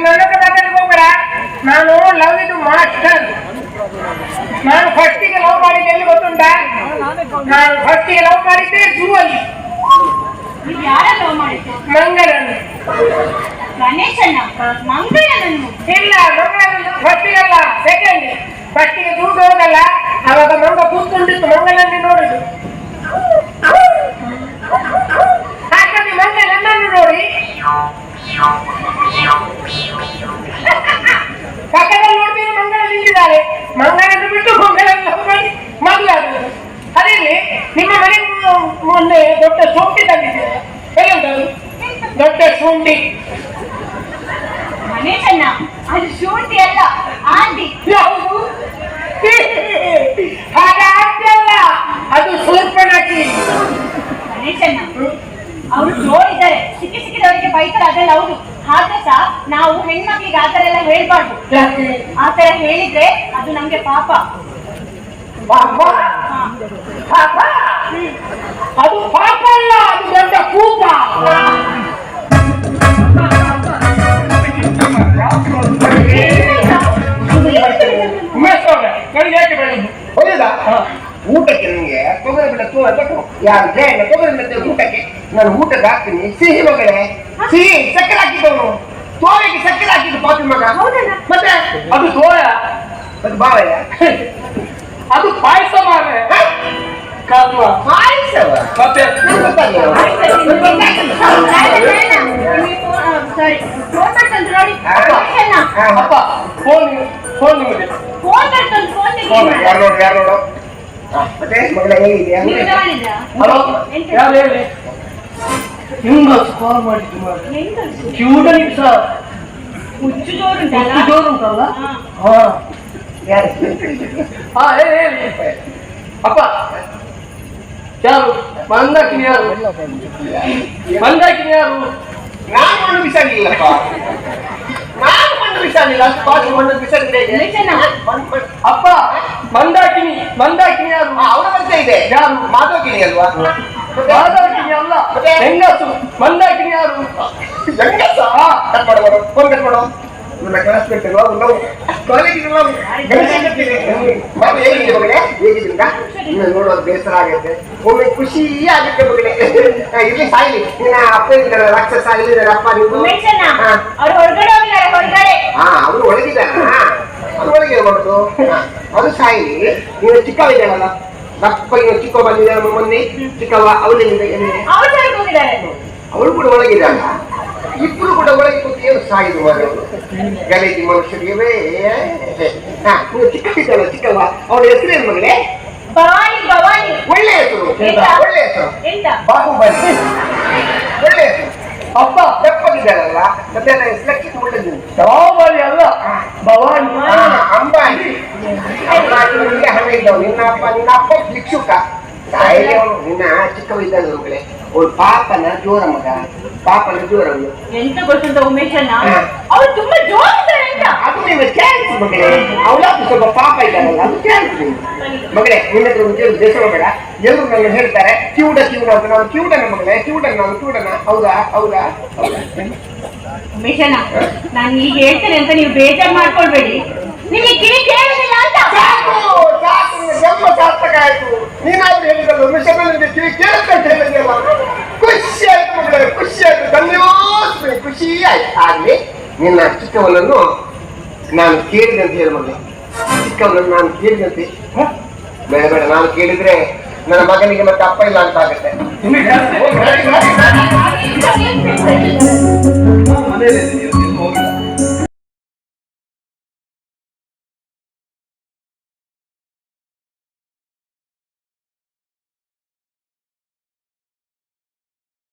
ಮಾತಾಡಕ್ಕೆ ಹೋಗ್ಬೇಡ. ನಾನು ಲವ್ ಇದು ಮಾಸ್ಟರ್ ನಾನು ಫಸ್ಟಿಗೆ ಲವ್ ಮಾಡಿದ್ದೆ ಎಲ್ಲಿ ಗೊತ್ತುಂಟ? ನಾನು ಫಸ್ಟಿಗೆ ಲವ್ ಮಾಡಿದ್ದೆ ಜೂ ಅಲ್ಲಿ ಮಂಗಳೂರು ಗಣೇಶನ ಮಂಗಳನನ್ನು. ಇಲ್ಲ ಮಂಗಳೂರು ಫಸ್ಟಿಗೆ ಅಲ್ಲ ಸೆಕೆಂಡ್ ಫಸ್ಟಿಗೆ ದುಡ್ಡು ಹೋದಲ್ಲ. ಮಂಗಳ ಮಂಗಳನ್ನು ಬಿಟ್ಟು ಮಂಗಳನ್ನು ಮಾಡಿ ಮದುವೆ ಅದರಲ್ಲಿ ನಿಮ್ಮ ಮನೆ ಮುಂದೆ ಮೊನ್ನೆ ದೊಡ್ಡ ಶುಂಠಿ ತಂದಿದ್ದೀರಾ? ಎಲ್ಲಿಂದದು ದೊಡ್ಡ ಶುಂಠಿ. ಗಣೇಶನ ಅದು ಶುಂಠಿ ಅಲ್ಲ ಆಂಟಿ. ಯಾವುದು? ಹಾಗಾಗ್ತಲ್ಲ ಅದು ಸೂರ್ಪಣಕಿ ಅವರು ಜೋರಿದ್ದಾರೆ. ಸಿಕ್ಕಿ ಸಿಕ್ಕಿದವರಿಗೆ ಬೈತಾರೆ ಅದೆಲ್ಲ ಹೌದು. ಆದ್ರೆ ಸಹ ನಾವು ಹೆಣ್ಮಕ್ಳಿಗೆ ಆ ತರ ಎಲ್ಲ ಹೇಳ್ಬಾರ್ದು. ಯಾಕೆ? ಆ ತರ ಹೇಳಿದ್ರೆ ಅದು ನಮ್ಗೆ ಪಾಪ. ಪಾಪ? ಹಾ. ಪಾಪ? ಅದು ಪಾಪ ಅಲ್ಲ ಅದು ದೊಡ್ಡ ಕೂಪ. ಉಮೇಶ್ ಅವ್ರೆ, ನನಗೆ ಯಾಕೆ ಬೇಡ ಹೌದಾ? ಊಟಕ್ಕೆ ನಿಮಗೆ ತೊಗರಿ ಬೆಳೆ ತೂರ ಕೊಟ್ಟು ಯಾರು ಜೈನ ತೊಗರಿ ಬೆಳೆ ಊಟಕ್ಕೆ ನಾನು ಊಟಕ್ಕೆ ಹಾಕ್ತೀನಿ. ಸಿಹಿ ಮಗಳೇ ಸಿಹಿ ಸಕ್ಕರೆ ಹಾಕಿದವನು ತೋರೆಗೆ ಸಕ್ಕರೆ ಹಾಕಿದ್ದು ಪಾಪಿ ಮಗ ಹೌದಣ್ಣ. ಮತ್ತೆ ಅದು ತೋಯ ಅದು ಬಾವಯ್ಯ ಅದು ಪಾಯಸ ಮಾರೆ ಕಾಲ್ವ ಪಾಯಸವ ಮತ್ತೆ ನಂಗೆ ಗೊತ್ತಾಗ್ಲಿಲ್ಲ. ಸಾರಿ ಫೋನ್ ಮಾಡ್ತಂತ ನೋಡಿ ಹಾ. ಗಣೇಶಣ್ಣ ಹಾ, ಅಪ್ಪ ಫೋನ್ ಫೋನ್ ನಿಮಗೆ ಫೋನ್ ಮಾಡ್ತಂತ ಫೋನ್ ಹೌದು, ಯಾರು ನೋಡು ಯಾರು ನೋಡು ಹಾ, ಮತ್ತೆ ಮಗಳ ಹೇಗಿದೆಯಾ ನೀವು ತಗೊಂಡಿದ್ರಾ? ಹಲೋ ಎಂತ? ಯಾರು ಹೇಳಿ ನಿಮ್ಗೆ ಸ್ಕೋರ್ ಮಾಡಿದ್ದು ಮಾಡಿ. ಸಹ ಹುಚ್ಚು ಜೋರುಂಟಲ್ಲ ಜೋರು ಉಂಟಲ್ಲ? ಹಾ. ಹೇಳಿ ಅಪ್ಪ. ಯಾರು? ಮಂದಾಕಿನಿ ಯಾರು? ಮಂದಾಕಿನಿ ಯಾರು? ನಾನು ಮಣ್ಣು ಬಿಸಾಡಿಲ್ಲಪ್ಪ ನಾನು ಮಣ್ಣು ಬಿಸಾಡಿಲ್ಲ ಅಷ್ಟು ಪಾಚಿ ಮಣ್ಣು ಹೇಗೆ? ಮಣ್ಣು- ಅಪ್ಪ ಮಂದಾಕಿನಿ ಮಂದಾಕಿನಿ ಯಾರು? ಅವನ ಪರಿಚಯ ಇದೆ. ಯಾರು? ಮಾಧವಕಿನಿ ಅಲ್ವಾ? ಹೆಂಗಸು? ಮಂದಾಕಿನಿ ಯಾರು? ಹೆಂಗಸ? ಕಟ್ ಮಾಡು ಮಾಡು. ಫೋನ್ ಕಟ್ ಮಾಡು. ನನ್ನ ಅಲ್ವಾ ನಾವು ಮಗನೇ? ಹೇಗಿದ್ದೀರಾ? ನಿನ್ನ ನೋಡೋದು ಬೇಸರ ಆಗುತ್ತೆ. ಒಮ್ಮೆ ಖುಷಿ ಆಗುತ್ತೆ ಮಗನೇ ಇಲ್ಲಿ ಸಾಯ್ಲಿ. ನಿನ್ನ ಅಪ್ಪ ಇದ್ದಾರೆ ರಾಕ್ಷಸ ಇಲ್ಲಿದ್ದಾರೆ ಅಪ್ಪ ನೀವು. ಅವ್ರು ಹೊರಗಡೆ ಹೋಗಿದ್ದಾರೆ ಹೊರಗಡೆ. ಹಾ ಅವರು ಒಳಗಿದ್ದಾರ. ಅದು ಒಳಗೆ ಮಾಡೋದು ಅದು ಸಾಯಿಲಿ ನೀನು ಚಿಕ್ಕವ ಇದ್ದಾಳಲ್ಲ ದಪ್ಪ ಇನ್ನು ಚಿಕ್ಕವ ಬಂದಿದ್ದಾಳ ಮೊನ್ನೆ. ಚಿಕ್ಕವ ಅವಳಿಂದ ಹೋಗಿದ್ದಾರೆ ಅವಳು ಕೂಡ ಒಳಗಿದ್ದಾಳ ಇಬ್ರು ಕೂಡ ಒಳಗೆ ಕೂತು ಏನು ಸಾಯಿದು ಅವರು? ಗಲೀಜಿ ಮನುಷ್ಯರಿಗೆ ಹಾ ನೀವು ಚಿಕ್ಕ ಇದ್ದಾಳ ಚಿಕ್ಕವ ಅವಳ ಹೆಸರೇನು ಮಗಳೇ? ಭವಾನಿ ಭವಾನಿ. ಒಳ್ಳೆ ಹೆಸರು? ಒಳ್ಳೆ ಹೆಸರು. ಬಾಹುಬಲಿ. ಒಳ್ಳೆ ಹೆಸರು. ಅಪ್ಪ ದಪ್ಪಗಿದ್ದಾಳಲ್ಲ? ಮತ್ತೆ ಹೆಸರಕ್ಕೆ ಒಳ್ಳೆದು ಬಾಹುಬಲಿ ಅಲ್ಲ. ಭವಾನಿ. ನಿನ್ಗೆ ಹಣ ಇದ್ದವು ನಿನ್ನ ಅಪ್ಪ ನಿನ್ನ ಅಪ್ಪ ಭಿಕ್ಷುಕ. ತಾಯಿಗೆ ಅವನು ನಿನ್ನ ಚಿಕ್ಕವಿದ್ದಾಗ ಮಗಳೇ ಅವಳು ಪಾಪನ ಜೋರ ಮಗ. ಪಾಪನ ಜೋರ ಎಂತ ಗೊತ್ತಂತ ಉಮೇಶಣ್ಣ ಹಾ. ಅವ್ರು ತುಂಬಾ ಜೋರಿದ್ದಾರೆ ಅದು ನಿನ್ನ ಚಾನ್ಸ್ ಮಗಳೇ. ಅವಳಾದ್ರು ಸ್ವಲ್ಪ ಪಾಪ ಇದ್ದಾನಲ್ಲ ಅದು ಚಾನ್ಸ್ ಮಗಳೇ ನಿನ್ನ ಹತ್ರ ಕೇಳು ದೇಶ ಬೇಡ. ಎಲ್ಲರೂ ನನ್ನ ಹೇಳ್ತಾರೆ ಕ್ಯೂಡ ಕ್ಯೂಡ ಅಂತ. ನಾನು ಕ್ಯೂಡನ ಮಗಳೇ ಕ್ಯೂಡನ ನಾನು ಕ್ಯೂಡನ ಹೌದಾ? ಹೌದಾ? ಹೌದಾ? ಉಮೇಶಣ್ಣ ನಾನು ಈಗ ಹೇಳ್ತೇನೆ ಅಂತ ನೀವು ಬೇಜಾರು ಮಾಡ್ಕೊಳ್ಬೇಡಿ. ನಿಮಗೆ ಕಿವಿ ಕೇಳುದಿಲ್ಲ ಅಂತ? ಸಾಕು ಸಾಕು ನಿನ್ನ ಜನ್ಮ ಸಾರ್ಥಕ ಆಯ್ತು ನೀನಾದ್ರೂ ಹೇಳಿದಲ್ಲ ಮಿಷನ್ ನಿನಗೆ ಕಿವಿ ಕೇಳುತ್ತೆ ಅಂತ ಹೇಳಿದ್ಯಲ್ಲ ಖುಷಿ ಆಯ್ತು ಮಗಳೇ ಖುಷಿ ಆಯ್ತು. ಧನ್ಯೋಸ್ಮಿ ಖುಷಿ ಆಯ್ತು. ಆಗ್ಲಿ ನಿನ್ನ ಚಿಕ್ಕವನನ್ನು ನಾನು ಕೇಳಿದೆ ಹೇಳು ಮಗಳೇ ಚಿಕ್ಕವನನ್ನು ನಾನು ಕೇಳಿದಂತೆ ಹ? ಬೇಡ ಬೇಡ ನಾನು ಕೇಳಿದ್ರೆ ನನ್ನ ಮಗನಿಗೆ ಮತ್ತೆ ಅಪ್ಪ ಇಲ್ಲ ಅಂತ ಆಗುತ್ತೆ. ನಿಮಗೆ. ಮನೆಯಲ್ಲಿ